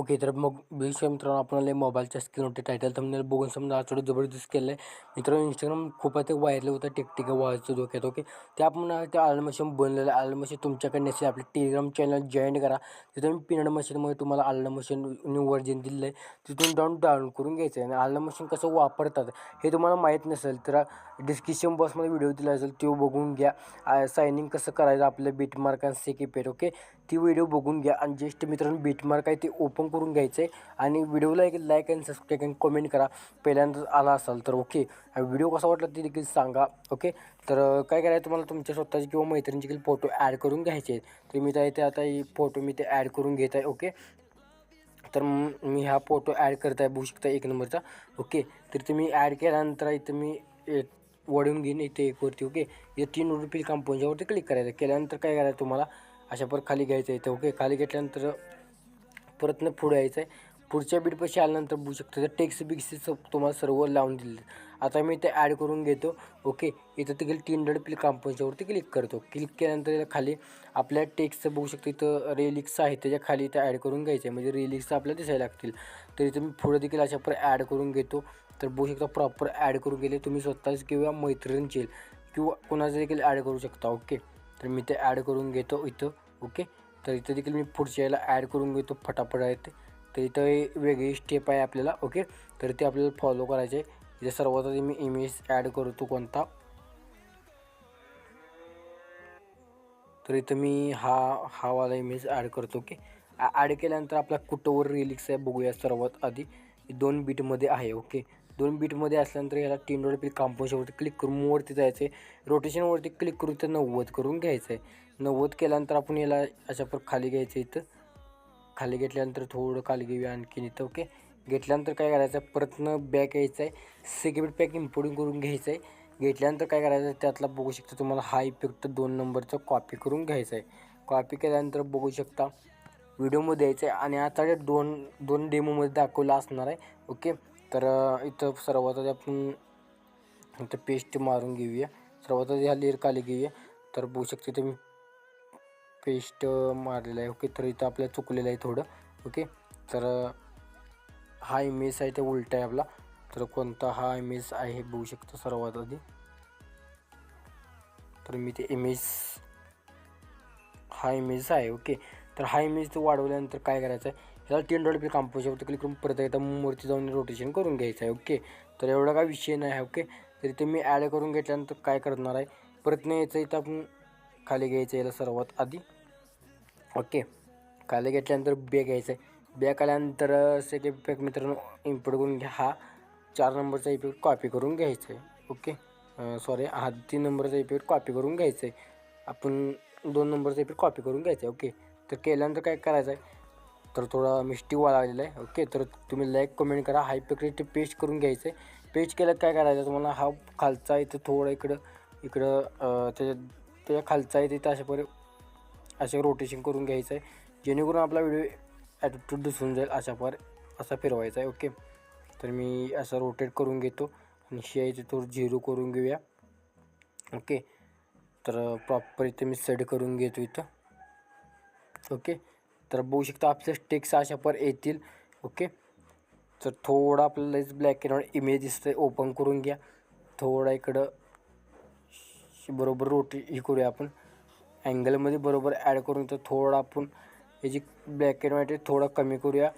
Okay तर मग विषय मित्रांनो आपल्याला मोबाईलच्या स्क्रीनवरती टायटल थंबनेल बघून समजा आज थोडं जबरदस्त केलं आहे मित्रांनो इंस्टाग्राम खूप ते व्हायरल होतं टिकटिक व्हायचं धोक्यात ओके? ते आपण त्या आलं मशीन बनलेलं आलं मशीन तुमच्याकडे नसेल आपलं टेलिग्राम चॅनल जॉईन करा. तिथं मी पिनड मशीनमध्ये तुम्हाला आलं मशीन न्यू व्हर्जन दिलेलं आहे तिथून डाऊन डाऊनलोड करून घ्यायचं आहे आणि आलं मशीन कसं वापरतात हे तुम्हाला माहीत नसेल तर डिस्क्रिप्शन बॉक्समध्ये व्हिडिओ दिला असेल तो बघून घ्या. सायनिंग कसं करायचं आपलं बीटमार्क आणि सेकिपेट ओके? ती व्हिडिओ बघून घ्या. आणि ज्येष्ठ मित्रांनो बीटमार्क आहे ते ओपन करून घ्यायचं. आहे आणि व्हिडिओला एक like and subscribe and comment करा. पहिल्यांदा आला असाल तर ओके व्हिडिओ कसा वाटला ते देखील सांगा ओके तर काय करायचं तुम्हाला? तुमच्या स्वतःचे किंवा मैत्रिणीचे देखील फोटो ॲड करून घ्यायचे आहेत. तर मी त्या इथे आता ही फोटो मी ते ॲड करून घेत आहे ओके तर मी हा फोटो ॲड करत आहे बघू शकता एक नंबरचा ओके तर तुम्ही ॲड केल्यानंतर इथं मी ए- वळून घेईन इथे एक वरती ओके इथे तीन रुपये कंपनीच्यावरती क्लिक करायचं. केल्यानंतर काय करायचं तुम्हाला? अशा पर खाली घ्यायचं इथं ओके खाली घेतल्यानंतर परत न पुढे यायचं आहे पुढच्या बीटपाशी आल्यानंतर बघू शकतो. तर टेक्स बिक्स तुम्हाला सर्व लावून दिले आता मी ते ॲड करून घेतो. ओके इथं ते गेलं तीन डड क्लिक कंपोजच्यावरती क्लिक करतो. क्लिक केल्यानंतर खाली आपल्या टेक्स्टचं बघू शकतो. इथं रेलिक्स आहे. त्याच्याखाली इथं ॲड करून घ्यायचं आहे. म्हणजे रेलिक्स आपल्याला दिसायला लागतील. तर इथं मी पुढे देखील अशा पर ॲड करून घेतो. तर बघू शकता प्रॉपर ॲड करून गेले. तुम्ही स्वतःच किंवा मैत्रिणीचे किंवा कोणाचं देखील ॲड करू शकता. ओके तर मी ते ॲड करून घेतो इथं. ओके तर इथं देखील मी पुढच्या याला ॲड करून घेतो फटाफट आहे ते. तर इथं वेगळी स्टेप आहे आपल्याला ओके तर ते आपल्याला फॉलो करायचे आहे. इथे सर्वात आधी मी इमेज ॲड करतो कोणता. तर इथं मी हा हा वाला इमेज ॲड करतो ओके ॲड केल्यानंतर आपला कुठंवर रिलिक्स आहे बघूया सर्वात आधी. दोन बीटमध्ये आहे ओके दोन बीटमध्ये असल्यानंतर याला तीन डॉट पीक कांपोजवरती क्लिक करून वरती जायचं आहे रोटेशनवरती क्लिक करून ते नव्वद करून घ्यायचं आहे नव्वद केल्यानंतर आपण याला अशा पर खाली घ्यायचं इथं. खाली घेतल्यानंतर थोडं खाली घेऊया आणखीन इथं ओके? घेतल्यानंतर काय करायचं आहे परतनं बॅक यायचं आहे सिगरेट पॅक इम्पोर्टिंग करून घ्यायचं आहे घेतल्यानंतर काय करायचं आहे त्यातला बघू शकता तुम्हाला हा इफेक्ट दोन नंबरचा कॉपी करून घ्यायचा आहे कॉपी केल्यानंतर बघू शकता व्हिडिओमध्ये यायचं आहे आणि आता दोन दोन डेमोमध्ये दाखवलं असणार आहे ओके? तर इथं सर्वात आधी आपण इथं पेस्ट मारून घेऊया. सर्वात आधी हा लेअर खाली घेऊया. तर बघू शकता तुम्ही पेस्ट मारलेलं आहे. ओके तर इथं आपल्याला चुकलेलं आहे थोडं. ओके तर हा इमेज आहे ते उलटा आहे आपला. तर कोणता हा इमेज आहे हे बघू शकतो सर्वात आधी. तर मी ते इमेज हा इमेज आहे ओके. तर हा इमेज तो वाढवल्यानंतर काय करायचं आहे? ह्याला तीन डॉट पी कांपोजवरती क्लिक करून परत एकदा मूर्ती जाऊन रोटेशन करून घ्यायचं आहे ओके. तर एवढा काय विषय नाही आहे ओके. तर इथे मी ॲड करून घेतल्यानंतर काय करणार आहे? परत नाही यायचं इथं आपण खाली घ्यायचं याला सर्वात आधी. ओके. खाली घेतल्यानंतर बॅग घ्यायचं आहे बॅग आल्यानंतर सेकंड पॅक मित्रांनो इम्पोर्ट करून घ्या. हा चार नंबरचा इफेक्ट कॉपी करून घ्यायचा आहे ओके सॉरी हा तीन नंबरचा इफेक्ट कॉपी करून घ्यायचं आहे आपण दोन नंबरचा इफेक्ट कॉपी करून घ्यायचं आहे ओके. तर केल्यानंतर काय करायचं आहे तर थोडा मिस्टेक व्हायला लागलेला आहे. ओके. तर तुम्ही लाईक कमेंट करा. हा इफेक्ट ते पेस्ट करून घ्यायचं आहे पेस्ट केल्यात काय करायचं? तुम्हाला हा खालचा इथं थोडं इकडं इकडं त्याच्यात त्याच्या खालचा आहे तिथं अशा परी असे रोटेशन करून घ्यायचं आहे. जेणेकरून आपला व्हिडिओ ॲटिट्यूड दिसून जाईल अशा पर असा फिरवायचा आहे ओके तर मी असं रोटेट करून घेतो आणि शियायचं थोडं झिरो करून घेऊया ओके तर प्रॉपर इथे मी सेट करून घेतो इथं ओके तर बघू शकता आपले स्टिक्स अशा पर येतील ओके तर थोडा आपल्याला ब्लॅक अँड व्हाईट इमेज दिसतं ओपन करून घ्या. थोडा इकडं बरोबर रोटी ही करूया आपण. अँगलमध्ये बरोबर ॲड करून तर थोडं आपण याची ब्लॅक अँड व्हाईट थोडं कमी करूया.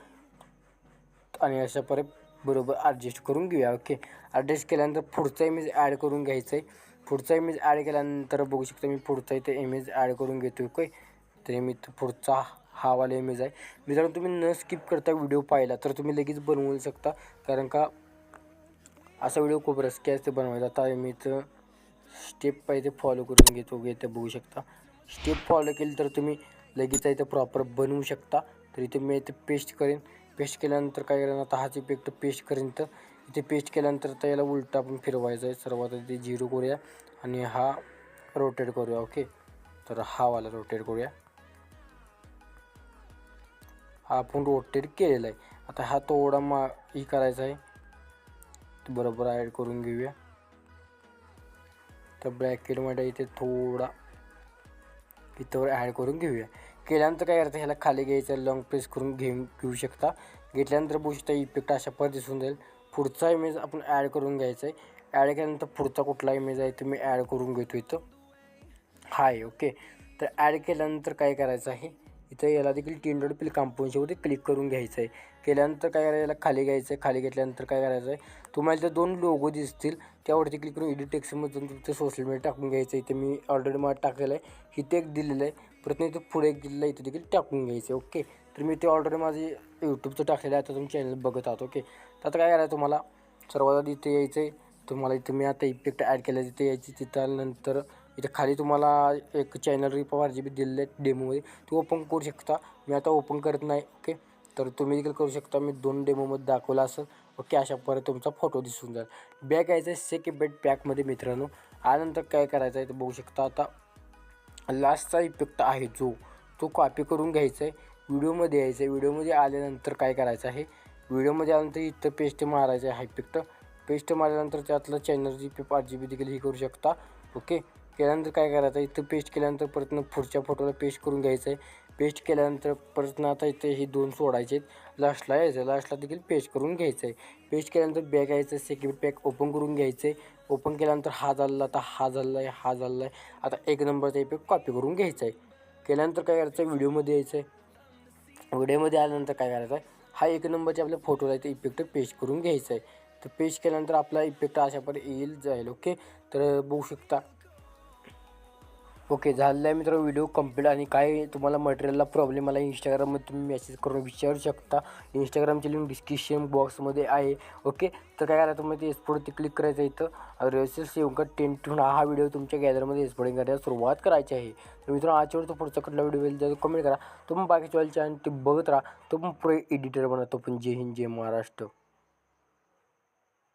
आणि अशा परे बरोबर ॲडजस्ट करून घेऊया ओके ॲडजस्ट केल्यानंतर पुढचा इमेज ॲड करून घ्यायचा आहे पुढचा इमेज ॲड केल्यानंतर बघू शकता मी पुढचा इथे इमेज ॲड करून घेतो ओके तर मी पुढचा हा वाला इमेज आहे. मित्रांनो तुम्ही न स्किप करता व्हिडिओ पाहिला तर तुम्ही लगेच बनवू शकता. कारण का असा व्हिडिओ खूप रस्की असते बनवायचा आता मी इथं स्टेप पाहिजे फॉलो करून घेतो वगैरे ते बघू शकता. स्टेप फॉलो केली तर तुम्ही लगेच इथं प्रॉपर बनवू शकता. तर इथे मी इथे पेस्ट करेन. पेस्ट केल्यानंतर काय करेन आता हाच इफेक्ट पेस्ट करेन तर इथे पेस्ट केल्यानंतर तर याला उलटा आपण फिरवायचं आहे. सर्वात आधी झिरो करूया आणि हा रोटेट करूया ओके तर हा वाला रोटेट करूया. हा आपण रोटेट केलेला आहे. आता हा थोडा मा ही करायचा आहे. बरोबर ॲड करून घेऊया. तर ब्रॅकेटमध्ये इथे थोडा इथं ॲड करून घेऊया. केल्यानंतर काय करायचं ह्याला खाली घ्यायचं लॉंग प्रेस करून घेऊन घेऊ शकता. घेतल्यानंतर बघू शकता इफेक्ट अशा पण दिसून जाईल. पुढचा इमेज आपण ॲड करून घ्यायचा आहे. ॲड केल्यानंतर पुढचा कुठला इमेज आहे तो मी ॲड करून घेतो इथं. हाय ओके तर ॲड केल्यानंतर काय करायचं आहे? इथं याला देखील तीन डॉट पिल कंपोजवरती क्लिक करून घ्यायचं आहे केल्यानंतर काय करायचं याला खाली घ्यायचं आहे खाली घेतल्यानंतर काय करायचं आहे तुम्हाला इथं दोन लोगो दिसतील. त्यावरती क्लिक करून एडिट टेक्स्टमधून तुमचं सोशल मीडिया टाकून घ्यायचं इथे मी ऑलरेडी मला टाकलेलं आहे. इथे एक दिलेलं आहे. परत इथं पुढे एक दिलेलं आहे. इथे देखील टाकून घ्यायचं आहे ओके तर मी ते ऑलरेडी माझे यूट्यूबचं टाकलेलं आहे. आता तुम्ही चॅनल बघत आहात. ओके तर आता काय करायचं तुम्हाला? सर्वात आधी इथे यायचं आहे तुम्हाला इथं मी आता इफेक्ट ॲड केला तिथे यायची तिथं आल्यानंतर इथे खाली तुम्हाला एक चॅनल रिप आर जी बी दिलेलं आहे डेमोमध्ये ते ओपन करू शकता. मी आता ओपन करत नाही ओके तर तुम्ही देखील करू शकता. मी दोन डेमोमध्ये दाखवला असेल ओके अशा परत तुमचा फोटो दिसून जाईल. बॅक यायचं आहे सेक बेड पॅकमध्ये मित्रांनो. आनंतर काय करायचं आहे ते बघू शकता. आता लास्टचा इफेक्ट आहे जो तो कॉपी करून घ्यायचा आहे. व्हिडिओमध्ये यायचं आहे. व्हिडिओमध्ये आल्यानंतर काय करायचं आहे? व्हिडिओमध्ये आल्यानंतर इथं पेस्ट मारायचं आहे हा इफेक्ट पेस्ट मारल्यानंतर त्यातलं चॅनल जी पी पाच जी बी देखील हे करू शकता ओके केल्यानंतर काय करायचं आहे इथं पेस्ट केल्यानंतर परत पुढच्या फोटोला पेस्ट करून घ्यायचं आहे पेस्ट केल्यानंतर परत आता इथे हे दोन सोडायचे आहेत लास्टला यायचं लास्टला देखील पेस्ट करून घ्यायचं आहे पेस्ट केल्यानंतर बॅग यायचं सेक्युरिटी पॅक ओपन करून घ्यायचं आहे ओपन केल्यानंतर हा झाला आता हा झाला आहे हा झाला आहे. आता एक नंबरचा इफेक्ट कॉपी करून घ्यायचा आहे केल्यानंतर काय करायचं आहे व्हिडिओमध्ये यायचं आहे व्हिडिओमध्ये आल्यानंतर काय करायचं आहे हा एक नंबरचे आपल्या फोटोला इथे इफेक्ट पेस्ट करून घ्यायचा आहे तर पेस्ट केल्यानंतर आपला इफेक्ट अशापर्यंत येईल जाईल ओके तर बघू शकता. ओके झालेला आहे मित्र व्हिडिओ कंप्लीट आणि काय तुम्हाला मटेरियलला प्रॉब्लेम आला इंस्टाग्राममध्ये तुम्ही मेसेज करून विचारू शकता. इंस्टाग्रामची लिंक डिस्क्रिप्शन बॉक्समध्ये आहे. ओके तर काय करायचं तुम्ही ते एक्सपोर्टवरती क्लिक करायचं इथं. रेसेस येऊन का टेन ठेवून हा व्हिडिओ तुमच्या गॅदरमध्ये एक्सपोर्टिंग करायला सुरुवात करायची आहे. तर मित्रांनो आजच्यावर तो पुढचा कुठला व्हिडिओ येईल त्याचं कमेंट करा. तुम्ही पण बाकीच्या चॅनल ते बघत राहा. तो पण पुढे एडिटर बनवतो पण जय हिंद जय महाराष्ट्र.